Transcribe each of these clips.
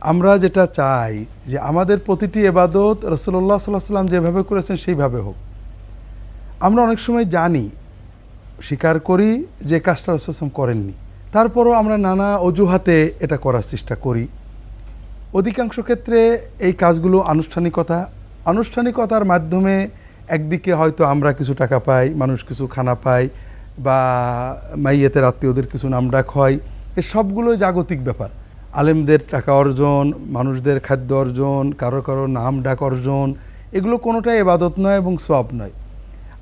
আমরা যেটা চাই যে আমাদের প্রতিটি এবাদত রসুল্লাহ সাল্লাহ সাল্লাম যেভাবে করেছেন সেইভাবে হোক। আমরা অনেক সময় জানি, স্বীকার করি যে কাজটা রসুলাম করেননি। তারপরও আমরা নানা অজুহাতে এটা করার চেষ্টা করি। অধিকাংশ ক্ষেত্রে এই কাজগুলো আনুষ্ঠানিকতা, আনুষ্ঠানিকতার মাধ্যমে একদিকে হয়তো আমরা কিছু টাকা পাই, মানুষ কিছু খানা পায়, বা মাইয়েতের আত্মীয়দের কিছু নামডাক হয়, এ সবগুলোই জাগতিক ব্যাপার। আলেমদের টাকা অর্জন, মানুষদের খাদ্য অর্জন, কারও কারও নাম ডাক অর্জন, এগুলো কোনোটাই এবাদত নয় এবং সব নয়।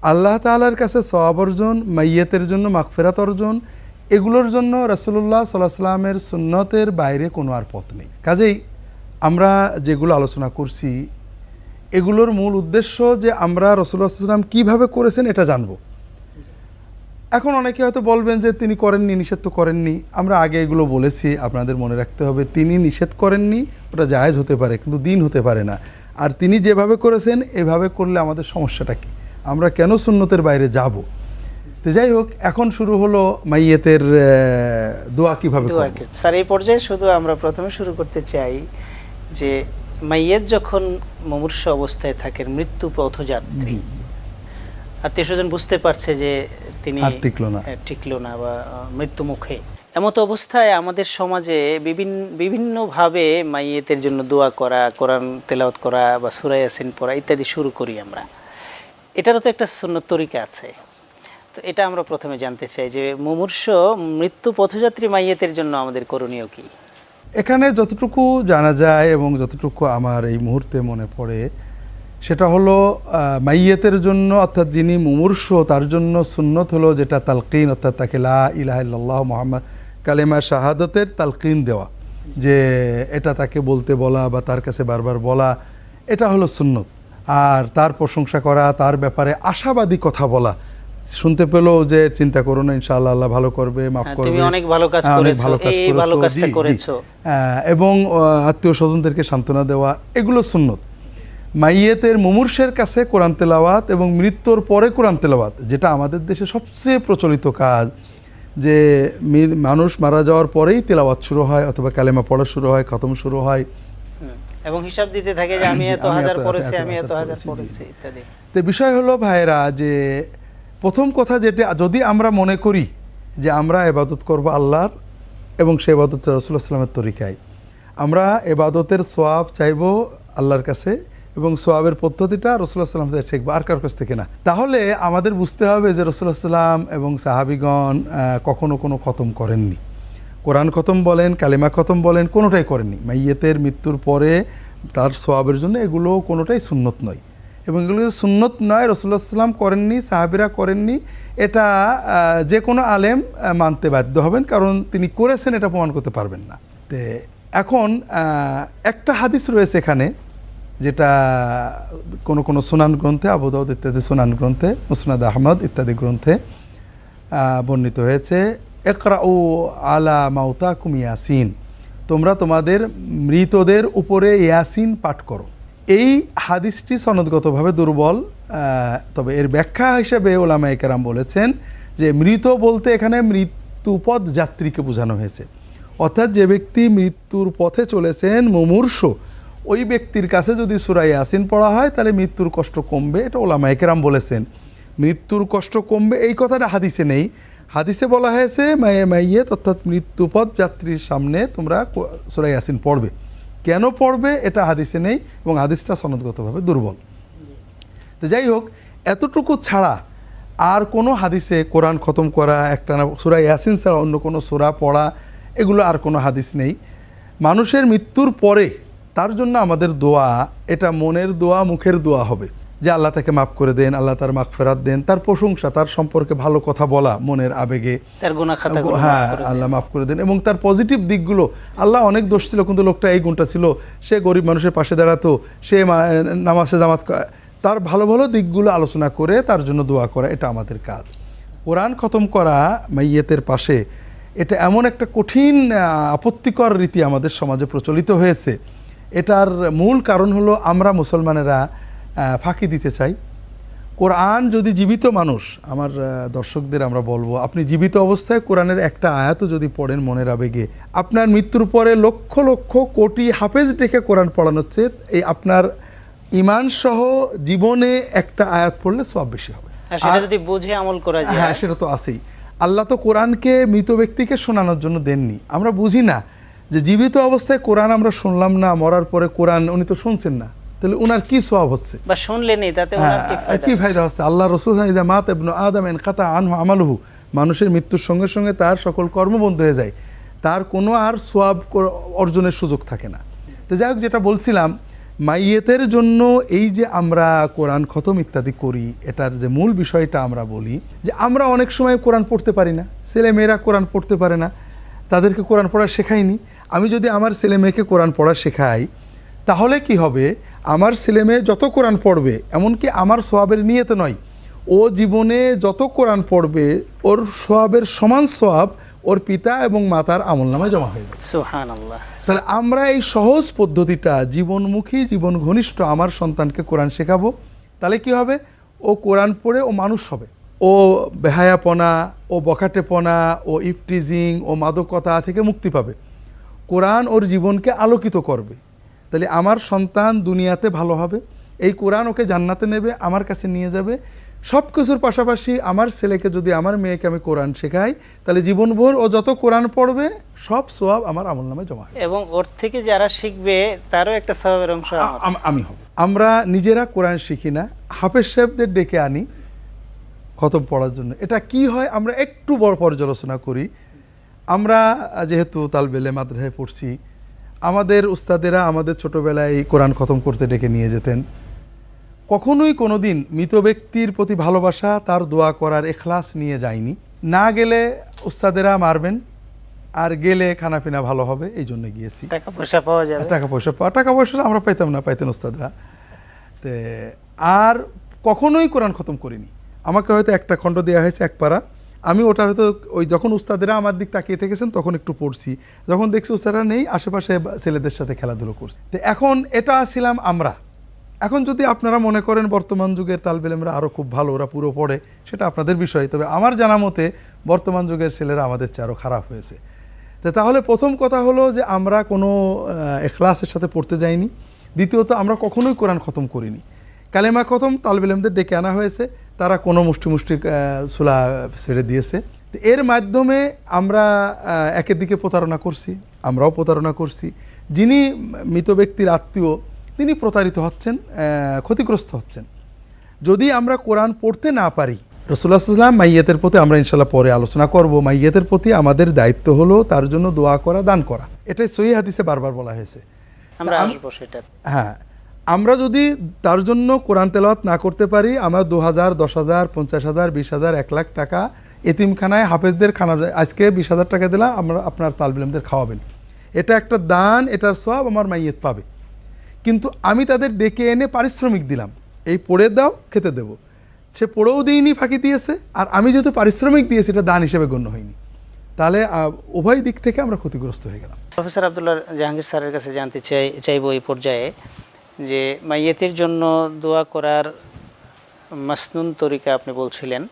আল্লাহ তালার কাছে সওয়াব অর্জন, মাইয়েতের জন্য মাগফেরাত অর্জন, এগুলোর জন্য রসুল্লাহ সাল্লাহ সাল্লামের সুন্নতের বাইরে কোনো আর পথ নেই। কাজেই আমরা যেগুলো আলোচনা করছি, এগুলোর মূল উদ্দেশ্য যে আমরা রসুল্লাহ সাল্লাম কীভাবে করেছেন এটা জানব। এখন অনেকে হয়তো বলবেন যে তিনি করেননি নিষেধ তো করেননি। আমরা আগে এগুলো বলেছি আপনাদের মনে রাখতে হবে তিনি নিষেধ করেননি ওটা জায়েজ হতে পারে কিন্তু দিন হতে পারে না। আর তিনি যেভাবে করেছেন এভাবে করলে আমাদের সমস্যাটা কি? আমরা কেন সুন্নতের বাইরে যাব? তো যাই হোক এখন শুরু হলো মাইয়েতের দোয়া কীভাবে স্যার এই পর্যায়ে শুধু আমরা প্রথমে শুরু করতে চাই যে মাইয়েত যখন মুমূর্ষ অবস্থায় থাকেন মৃত্যু পথযাত্রী। আত্মীয় স্বজন বুঝতে পারছে যে তিনি টিকলো না। বা আহ, মৃত্যু মুখে। এমত অবস্থায় আমাদের সমাজে বিভিন্ন বিভিন্নভাবে মাইয়েতের জন্য দোয়া করা কোরআন তেলাওয়াত করা বা সুরাই ইয়াসিন পড়া ইত্যাদি শুরু করি আমরা। এটারও তো একটা সুন্নত তরিকা আছে। তো এটা আমরা প্রথমে জানতে চাই যে মুমূর্ষ মৃত্যু পথযাত্রী মাইয়েতের জন্য আমাদের করণীয় কি? এখানে যতটুকু জানা যায় এবং যতটুকু আমার এই মুহূর্তে মনে পড়ে সেটা হলো মাইয়েতের জন্য অর্থাৎ যিনি মুমূর্ষ তার জন্য সুন্নত হলো যেটা তালকিন অর্থাৎ তাকে লা ইলাহ মোহাম্মদ কালেমা শাহাদতের তালকিন দেওয়া। যে এটা তাকে বলতে বলা বা তার কাছে বারবার বলা এটা হলো সুন্নত। আর তার প্রশংসা করা তার ব্যাপারে আশাবাদী কথা বলা। শুনতে পেল যে চিন্তা করো না ইনশাআল্লাহ আল্লাহ ভালো করবে মাফ হ্যাঁ, করবে। অনেক ভালো কাজ করেছ, এই ভালো কাজটা জি, জি। করেছ। এবং আত্মীয় স্বজনদেরকে সান্ত্বনা দেওয়া এগুলো সুন্নত। মাইয়েতের মুমূর্ষের কাছে কোরআন তেলাওয়াত এবং মৃত্যুর পরে কোরআন তেলাওয়াত যেটা আমাদের দেশে সবচেয়ে প্রচলিত কাজ যে মানুষ মারা যাওয়ার পরেই তেলাওয়াত শুরু হয় অথবা কালেমা পড়া শুরু হয় খতম শুরু হয়। এবং হিসাব দিতে থাকে যে আমি এত হাজার পড়েছি আমি এত হাজার পড়েছি ইত্যাদি। তো বিষয় হলো ভাইরা যে প্রথম কথা যেটা যদি আমরা মনে করি যে আমরা এবাদত করব আল্লাহর এবং সে এবাদত রসুল্লাহ সাল্লামের তরিকায় আমরা এবাদতের সোয়াব চাইব আল্লাহর কাছে এবং সোয়াবের পদ্ধতিটা রসুল্লাহ সাল্লাম থেকে আর কার কাছ থেকে না। তাহলে আমাদের বুঝতে হবে যে রসুল্লাহ সাল্লাম এবং সাহাবিগণ কখনো কোনো খতম করেননি। কোরআন খতম বলেন, কালিমা খতম বলেন, কোনোটাই করেননি। মাইয়েতের মৃত্যুর পরে তার সোয়াবের জন্য এগুলো কোনোটাই সুন্নত নয়। এবং এগুলো সুন্নত নয় রসুল্লাহ সাল্লাম করেননি, সাহাবিরা করেননি, এটা যে কোনো আলেম মানতে বাধ্য হবেন, কারণ তিনি করেছেন, এটা প্রমাণ করতে পারবেন না। তে এখন একটা হাদিস রয়েছে এখানে যেটা কোনো কোনো সুনান গ্রন্থে আবুদাউদ ইত্যাদি সুনান গ্রন্থে, মুসনাদ আহমদ ইত্যাদি গ্রন্থে বর্ণিত হয়েছে একরা ও আলা মাউতা কুম ইয়াসিন। তোমরা তোমাদের মৃতদের উপরে ইয়াসিন পাঠ করো। এই হাদিসটি সনদগতভাবে দুর্বল তবে এর ব্যাখ্যা হিসেবে ওলামা একরাম বলেছেন যে মৃত বলতে এখানে মৃত্যুপদ যাত্রীকে বোঝানো হয়েছে। অর্থাৎ যে ব্যক্তি মৃত্যুর পথে চলেছেন মুমূর্ষ ওই ব্যক্তির কাছে যদি সুরাই ইয়াসিন পড়া হয়, তাহলে মৃত্যুর কষ্ট কমবে। এটা ওলামা একরাম বলেছেন। মৃত্যুর কষ্ট কমবে, এই কথাটা হাদিসে নেই। হাদিসে বলা হয়েছে, মায়ে মাইয়ে অর্থাৎ মৃত্যুপথ যাত্রীর সামনে তোমরা কো- সূরা ইয়াসিন পড়বে। কেন পড়বে, এটা হাদিসে নেই এবং হাদিসটা সনদগতভাবে দুর্বল। তো যাই হোক, এতটুকু ছাড়া আর কোনো হাদিসে কোরআন খতম করা একটা না সুরা ছাড়া অন্য কোনো সুরা পড়া, এগুলো আর কোনো হাদিস নেই। মানুষের মৃত্যুর পরে তার জন্য আমাদের দোয়া এটা মনের দোয়া মুখের দোয়া হবে। যে আল্লাহ তাকে মাফ করে দেন আল্লাহ তার মাফ ফেরাত দেন তার প্রশংসা তার সম্পর্কে ভালো কথা বলা মনের আবেগে। হ্যাঁ আল্লাহ মাফ করে দেন। এবং তার পজিটিভ দিকগুলো আল্লাহ অনেক দোষ ছিল কিন্তু লোকটা এই গুণটা ছিল। সে গরিব মানুষের পাশে দাঁড়াতো সে নামাজে জামাত তার ভালো ভালো দিকগুলো আলোচনা করে তার জন্য দোয়া করা এটা আমাদের কাজ। কোরআন খতম করা মাইয়েতের পাশে এটা এমন একটা কঠিন আপত্তিকর রীতি আমাদের সমাজে প্রচলিত হয়েছে। এটার মূল কারণ হলো আমরা মুসলমানেরা ফাঁকি দিতে চাই। কোরআন যদি জীবিত মানুষ আমার দর্শকদের আমরা বলব আপনি জীবিত অবস্থায় কোরআনের একটা আয়াতও যদি পড়েন মনের আবেগে আপনার মৃত্যুর পরে লক্ষ লক্ষ কোটি হাফেজ ডেকে কোরআন পড়ানো হচ্ছে এই আপনার ইমান সহ জীবনে একটা আয়াত পড়লে সব বেশি হবে। আর যদি বুঝে আমল করা যায়। হ্যাঁ সেটা তো আছেই। আল্লাহ তো কোরআনকে মৃত ব্যক্তিকে শোনানোর জন্য দেননি। আমরা বুঝি না যে জীবিত অবস্থায় কোরআন আমরা শুনলাম না মরার পরে কোরআন উনি তো শুনছেন না। তাহলে উনার কি সব হচ্ছে? বা শুনলেনি তাতে কি হ্যাঁ, ফায়দা? হচ্ছে? আল্লাহ রসুল মাত ইবনু আদম এন কাতা আনহু আমালহু। মানুষের মৃত্যুর সঙ্গে সঙ্গে তার সকল কর্ম বন্ধ হয়ে যায়। তার কোনো আর সোয়াব অর্জনের সুযোগ থাকে না। তো যাই হোক যেটা বলছিলাম মাইয়েতের জন্য এই যে আমরা কোরআন খতম ইত্যাদি করি এটার যে মূল বিষয়টা আমরা বলি যে আমরা অনেক সময় কোরআন পড়তে পারি না। ছেলে মেয়েরা কোরআন পড়তে পারে না। তাদেরকে কোরআন পড়া শেখাইনি আমি যদি আমার ছেলে মেয়েকে কোরআন পড়া শেখাই তাহলে কি হবে? আমার ছেলে মেয়ে যত কোরআন পড়বে এমনকি আমার সোয়াবের নিয়তে নয় ও জীবনে যত কোরআন পড়বে ওর সোয়াবের সমান সোয়াব ওর পিতা এবং মাতার আমল নামে জমা হয়ে যাবে। তাহলে আমরা এই সহজ পদ্ধতিটা জীবনমুখী জীবন ঘনিষ্ঠ আমার সন্তানকে কোরআন শেখাবো তাহলে কি হবে? ও কোরআন পড়ে ও মানুষ হবে। ও বেহায়াপনা ও বখাটেপনা ও ইফটিজিং ও মাদকতা থেকে মুক্তি পাবে। কোরআন ওর জীবনকে আলোকিত করবে। তাহলে আমার সন্তান দুনিয়াতে ভালো হবে এই কোরআন ওকে জান্নাতে নেবে আমার কাছে নিয়ে যাবে। সব কিছুর পাশাপাশি আমার ছেলেকে যদি আমার মেয়েকে আমি কোরআন শেখাই তাহলে জীবনভর ও যত কোরআন পড়বে সব সোয়াব আমার আমল নামে জমা এবং ওর থেকে যারা শিখবে তারও একটা স্বভাবের অংশ আমি হব। আমরা নিজেরা কোরআন শিখি না হাফেজ সাহেবদের ডেকে আনি খতম পড়ার জন্য। এটা কি হয় আমরা একটু বড় পর্যালোচনা করি। আমরা যেহেতু তালবেলে মাদ্রাসায় পড়ছি আমাদের উস্তাদেরা আমাদের ছোটবেলায় এই কোরআন খতম করতে ডেকে নিয়ে যেতেন। কখনোই কোনোদিন মৃত ব্যক্তির প্রতি ভালোবাসা তার দোয়া করার এখলাস নিয়ে যায়নি। না গেলে উস্তাদেরা মারবেন আর গেলে খানাপিনা ভালো হবে এই জন্য গিয়েছি। টাকা পয়সা পাওয়া যাবে। টাকা পয়সা পাওয়া টাকা পয়সা আমরা পাইতাম না পাইতেন ওস্তাদরা তে আর কখনোই কোরআন খতম করিনি। আমাকে হয়তো একটা খণ্ড দেওয়া হয়েছে এক পারা। আমি ওটা হয়তো ওই যখন উস্তাদেরা আমার দিক তাকিয়ে থেকেছেন, তখন একটু পড়ছি। যখন দেখছি উস্তাদরা নেই, আশেপাশে ছেলেদের সাথে খেলাধুলো করছি। তো এখন এটা ছিলাম আমরা। এখন যদি আপনারা মনে করেন বর্তমান যুগের তালবেলেমরা আরও খুব ভালো, ওরা পুরো পড়ে, সেটা আপনাদের বিষয়। তবে আমার জানা মতে বর্তমান যুগের ছেলেরা আমাদের চেয়ে আরও খারাপ হয়েছে। তো তাহলে প্রথম কথা হলো যে আমরা কোনো এখলাসের সাথে পড়তে যাইনি। দ্বিতীয়ত আমরা কখনোই কোরআন খতম করিনি। কালেমা খতম তালবেলেমদের ডেকে আনা হয়েছে। তারা কোনো মুষ্টি মুষ্টি সুলা ছেড়ে দিয়েছে। এর মাধ্যমে আমরা একের দিকে প্রতারণা করছি আমরাও প্রতারণা করছি। যিনি মৃত ব্যক্তির আত্মীয় তিনি প্রতারিত হচ্ছেন ক্ষতিগ্রস্ত হচ্ছেন। যদি আমরা কোরআন পড়তে না পারি রসুল্লাহ সাল্লাম মাইয়াতের প্রতি আমরা ইনশাল্লাহ পরে আলোচনা করব। মাইয়াতের প্রতি আমাদের দায়িত্ব হলো তার জন্য দোয়া করা দান করা। এটাই সহি হাদিসে বারবার বলা হয়েছে। আমরা হ্যাঁ আমরা যদি তার জন্য কোরআন তেলাওয়াত না করতে পারি, আমরা দু হাজার দশ হাজার পঞ্চাশ হাজার বিশ হাজার এক লাখ টাকা এতিমখানায় হাফেজদের খানা আজকে বিশ হাজার টাকা দিলাম, আমরা আপনার তালবিলামদের খাওয়াবেন। এটা একটা দান এটার সব আমার মাইয়েত পাবে। কিন্তু আমি তাদের ডেকে এনে পারিশ্রমিক দিলাম। এই পড়ে দাও, খেতে দেবো। সে পড়েও দিইনি, ফাঁকি দিয়েছে। আর আমি যেহেতু পারিশ্রমিক দিয়েছি, এটা দান হিসেবে গণ্য হয়নি। তাহলে উভয় দিক থেকে আমরা ক্ষতিগ্রস্ত হয়ে গেলাম। প্রফেসর আবদুল্লাহ জাহাঙ্গীর স্যারের কাছে জানতে চাই চাইব এই পর্যায়ে যে মাইয়েতের জন্য দোয়া করার মাসনুন তরিকা আপনি বলছিলেন,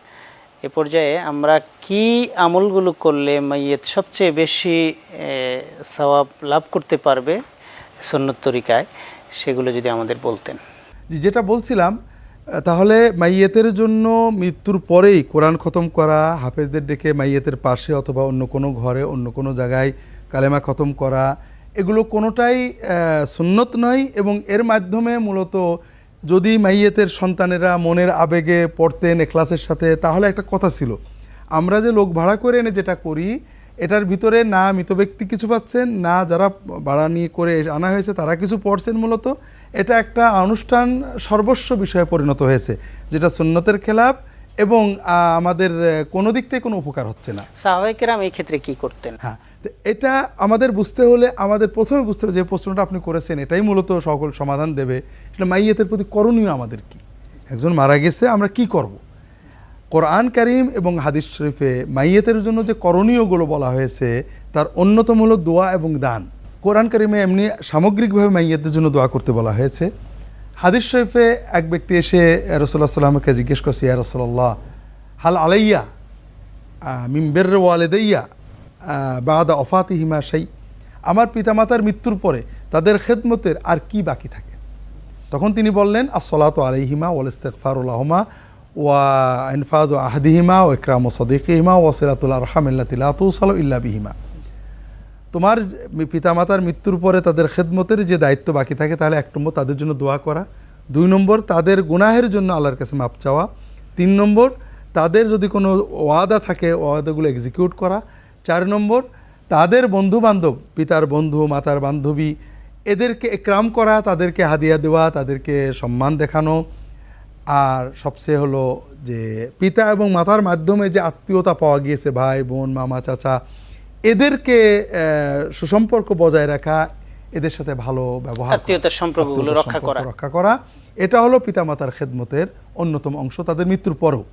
এ পর্যায়ে আমরা কি আমলগুলো করলে মাইয়েত সবচেয়ে বেশি সওয়াব লাভ করতে পারবে সন্ন্যত তরিকায়? সেগুলো যদি আমাদের বলতেন। যেটা বলছিলাম তাহলে মাইয়েতের জন্য মৃত্যুর পরেই কোরআন খতম করা, হাফেজদের ডেকে মাইয়েতের পাশে অথবা অন্য কোনো ঘরে, অন্য কোনো জায়গায় কালেমা খতম করা এগুলো কোনোটাই সুন্নত নয় এবং এর মাধ্যমে মূলত যদি মাইয়েতের সন্তানেরা মনের আবেগে পড়তেন এখলাসের সাথে তাহলে একটা কথা ছিল। আমরা যে লোক ভাড়া করে এনে যেটা করি এটার ভিতরে না মৃত ব্যক্তি কিছু পাচ্ছেন না যারা ভাড়া নিয়ে করে আনা হয়েছে তারা কিছু পড়ছেন মূলত। এটা একটা অনুষ্ঠান সর্বস্ব বিষয়ে পরিণত হয়েছে যেটা সুন্নতের খেলাপ এবং আমাদের কোনো দিক থেকে কোনো উপকার হচ্ছে না। সাহবাইকেরাম এই ক্ষেত্রে কি করতেন? হ্যাঁ এটা আমাদের বুঝতে হলে, আমাদের প্রথমে বুঝতে হবে যে প্রশ্নটা আপনি করেছেন, এটাই মূলত সকল সমাধান দেবে। এটা মাইয়েতের প্রতি করণীয় আমাদের কি? একজন মারা গেছে, আমরা কি করব। কোরআন কারিম এবং হাদিস শরীফে মাইয়েতের জন্য যে করণীয়গুলো বলা হয়েছে, তার অন্যতম হলো দোয়া এবং দান। কোরআন কারিমে এমনি সামগ্রিকভাবে মাইয়েতের জন্য দোয়া করতে বলা হয়েছে। হাদিস শরীফে এক ব্যক্তি এসে রসুল্লাহ সাল্লামকে জিজ্ঞেস করছে, ইয়া রসল্লাহ হাল আলাইয়া মিম্বের ওয়ালেদাইয়া? বাদা অফাতি হিমা সেই আমার পিতামাতার মৃত্যুর পরে তাদের খেদমতের আর কি বাকি থাকে? তখন তিনি বললেন আসলাত আলাইহিমা ওয়াল ইস্তেকফারুল্লাহমা ওয়া ইনফাদ আহাদিহিমা ও ইকরাম ও সদিকিহিমা ওয়া সিরাতুল আরহামিল্লাতিল্লা তুসাল ইল্লা বিহিমা। তোমার পিতামাতার মৃত্যুর পরে তাদের খেদমতের যে দায়িত্ব বাকি থাকে, তাহলে এক নম্বর তাদের জন্য দোয়া করা, দুই নম্বর তাদের গুনাহের জন্য আল্লাহর কাছে মাপ চাওয়া, তিন নম্বর তাদের যদি কোনো ওয়াদা থাকে, ওয়াদাগুলো এক্সিকিউট করা চার নম্বর তাদের বন্ধু বান্ধব পিতার বন্ধু মাতার বান্ধবী এদেরকে একরাম করা তাদেরকে হাদিয়া দেওয়া তাদেরকে সম্মান দেখানো আর সবচেয়ে হলো যে পিতা এবং মাতার মাধ্যমে যে আত্মীয়তা পাওয়া গিয়েছে ভাই বোন মামা চাচা এদেরকে সুসম্পর্ক বজায় রাখা এদের সাথে ভালো ব্যবহার আত্মীয়তার সম্পর্কগুলো রক্ষা করা। রক্ষা করা এটা হলো পিতামাতার খেদমতের অন্যতম অংশ তাদের মৃত্যুর পরও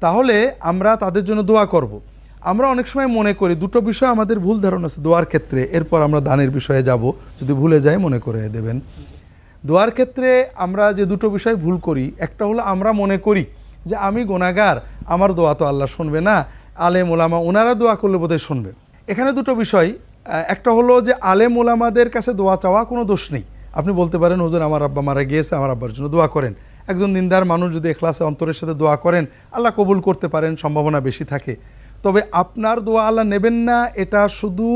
তাহলে আমরা তাদের জন্য দোয়া করব। আমরা অনেক সময় মনে করি দুটো বিষয় আমাদের ভুল ধারণা আছে, দোয়ার ক্ষেত্রে। এরপর আমরা দানের বিষয়ে যাব, যদি ভুলে যাই মনে করে দেবেন। দোয়ার ক্ষেত্রে আমরা যে দুটো বিষয় ভুল করি, একটা হলো আমরা মনে করি যে আমি গোনাগার, আমার দোয়া তো আল্লাহ শুনবে না, আলেম ওলামা ওনারা দোয়া করলে বোধহয় শুনবে। এখানে দুটো বিষয় একটা হলো যে আলেম ওলামাদের কাছে দোয়া চাওয়া কোনো দোষ নেই। আপনি বলতে পারেন, হুজুর, আমার আব্বা মারা গিয়েছে, আমার আব্বার জন্য দোয়া করেন। একজন দিনদার মানুষ যদি এখলাসে অন্তরের সাথে দোয়া করেন, আল্লাহ কবুল করতে পারেন, সম্ভাবনা বেশি থাকে। তবে আপনার দোয়া আল্লাহ নেবেন না এটা শুধু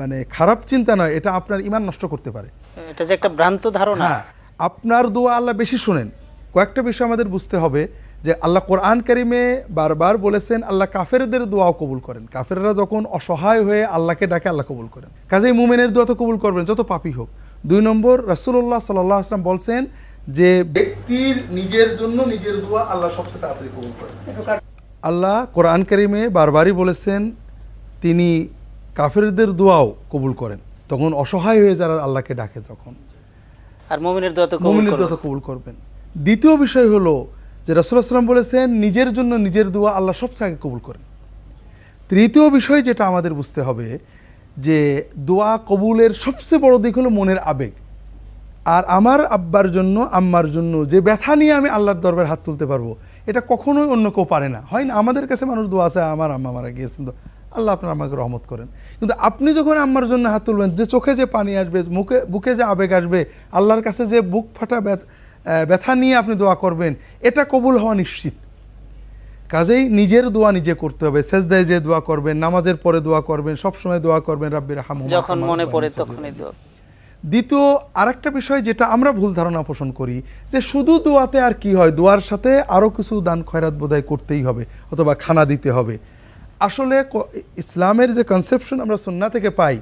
মানে খারাপ চিন্তা নয় এটা আপনার ইমান নষ্ট করতে পারে। এটা যে একটা ভ্রান্ত ধারণা। হ্যাঁ আপনার দোয়া আল্লাহ বেশি শোনেন। কয়েকটা বিষয় আমাদের বুঝতে হবে যে আল্লাহ কোরআন কারিমে বারবার বলেছেন আল্লাহ কাফেরদের দোয়াও কবুল করেন। কাফেররা যখন অসহায় হয়ে আল্লাহকে ডাকে আল্লাহ কবুল করেন। কাজেই মুমেনের দোয়া তো কবুল করবেন যত পাপি হোক। দুই নম্বর রাসূলুল্লাহ সাল্লাহ আসলাম বলছেন যে ব্যক্তির নিজের জন্য নিজের দোয়া আল্লাহ সবচেয়ে তাড়াতাড়ি কবুল করেন। আল্লাহ কোরআন কারিমে বারবারই বলেছেন তিনি কাফেরদের দোয়াও কবুল করেন। তখন অসহায় হয়ে যারা আল্লাহকে ডাকে তখন। আর মুমিনের দোয়া তো কবুল দোয়া কবুল করবেন। দ্বিতীয় বিষয় হলো যে সাল্লাম বলেছেন নিজের জন্য নিজের দোয়া আল্লাহ সবচেয়ে আগে কবুল করেন। তৃতীয় বিষয় যেটা আমাদের বুঝতে হবে যে দোয়া কবুলের সবচেয়ে বড় দিক হলো মনের আবেগ। আর আমার আব্বার জন্য আম্মার জন্য যে ব্যথা নিয়ে আমি আল্লাহর দরবারে হাত তুলতে পারব এটা কখনোই অন্য কেউ পারে না। হয় না আমাদের কাছে মানুষ দোয়া আছে আমার আম্মা মারা গিয়েছেন তো আল্লাহ আপনার আমাকে রহমত করেন। কিন্তু আপনি যখন আম্মার জন্য হাত তুলবেন যে চোখে যে পানি আসবে মুখে বুকে যে আবেগ আসবে আল্লাহর কাছে যে বুক ফাটা ব্যথা নিয়ে আপনি দোয়া করবেন এটা কবুল হওয়া নিশ্চিত। কাজেই নিজের দোয়া নিজে করতে হবে। সেজদায় যে দোয়া করবেন নামাজের পরে দোয়া করবেন সবসময় দোয়া করবেন রাব্বির হাম যখন মনে পড়ে তখনই দোয়া দ্বিতীয়, আরেকটা বিষয় যেটা আমরা ভুল ধারণা পোষণ করি, যে শুধু দোয়াতে আর কি হয়? দোয়ার সাথে আরও কিছু দান খয়রাত বোধহয় করতেই হবে, অথবা খানা দিতে হবে। আসলে ইসলামের যে কনসেপশন আমরা সুন্না থেকে পাই,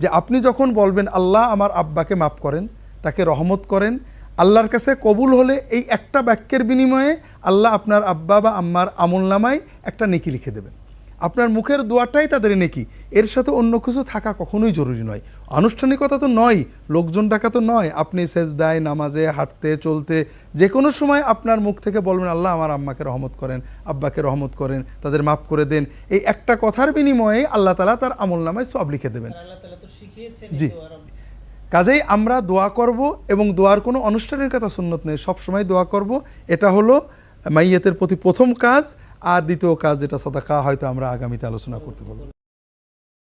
যে আপনি যখন বলবেন, আল্লাহ আমার আব্বাকে মাফ করেন, তাকে রহমত করেন, আল্লাহর কাছে কবুল হলে এই একটা বাক্যের বিনিময়ে আল্লাহ আপনার আব্বা বা আম্মার আমল নামায় একটা নেকি লিখে দেবেন। আপনার মুখের দোয়াটাই তাদের নেকি। এর সাথে অন্য কিছু থাকা কখনোই জরুরি নয়। আনুষ্ঠানিকতা তো নয় লোকজন ডাকা তো নয়। আপনি সেজদায় নামাজে হাঁটতে চলতে যে কোনো সময় আপনার মুখ থেকে বলবেন আল্লাহ আমার আম্মাকে রহমত করেন আব্বাকে রহমত করেন তাদের মাফ করে দেন। এই একটা কথার বিনিময়ে আল্লাহ তালা তার আমল নামায় সব লিখে দেবেন। জি। কাজেই আমরা দোয়া করব এবং দোয়ার কোনো অনুষ্ঠানের কথা সুন্নত নেই। সবসময় দোয়া করব। এটা হলো মাইয়াতের প্রতি প্রথম কাজ। আর দ্বিতীয় কাজ যেটা সাদাকা, হয়তো আমরা আগামীতে আলোচনা করতে পারব।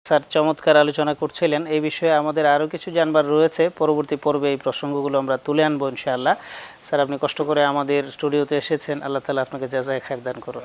স্যার, চমৎকার আলোচনা করছিলেন। এই বিষয়ে আমাদের আরও কিছু জানবার রয়েছে। পরবর্তী পর্বে এই প্রসঙ্গগুলো আমরা তুলে আনব ইনশাআল্লাহ। স্যার, আপনি কষ্ট করে আমাদের স্টুডিওতে এসেছেন। আল্লাহ তালা আপনাকে যাচাই খায়ের দান করুন।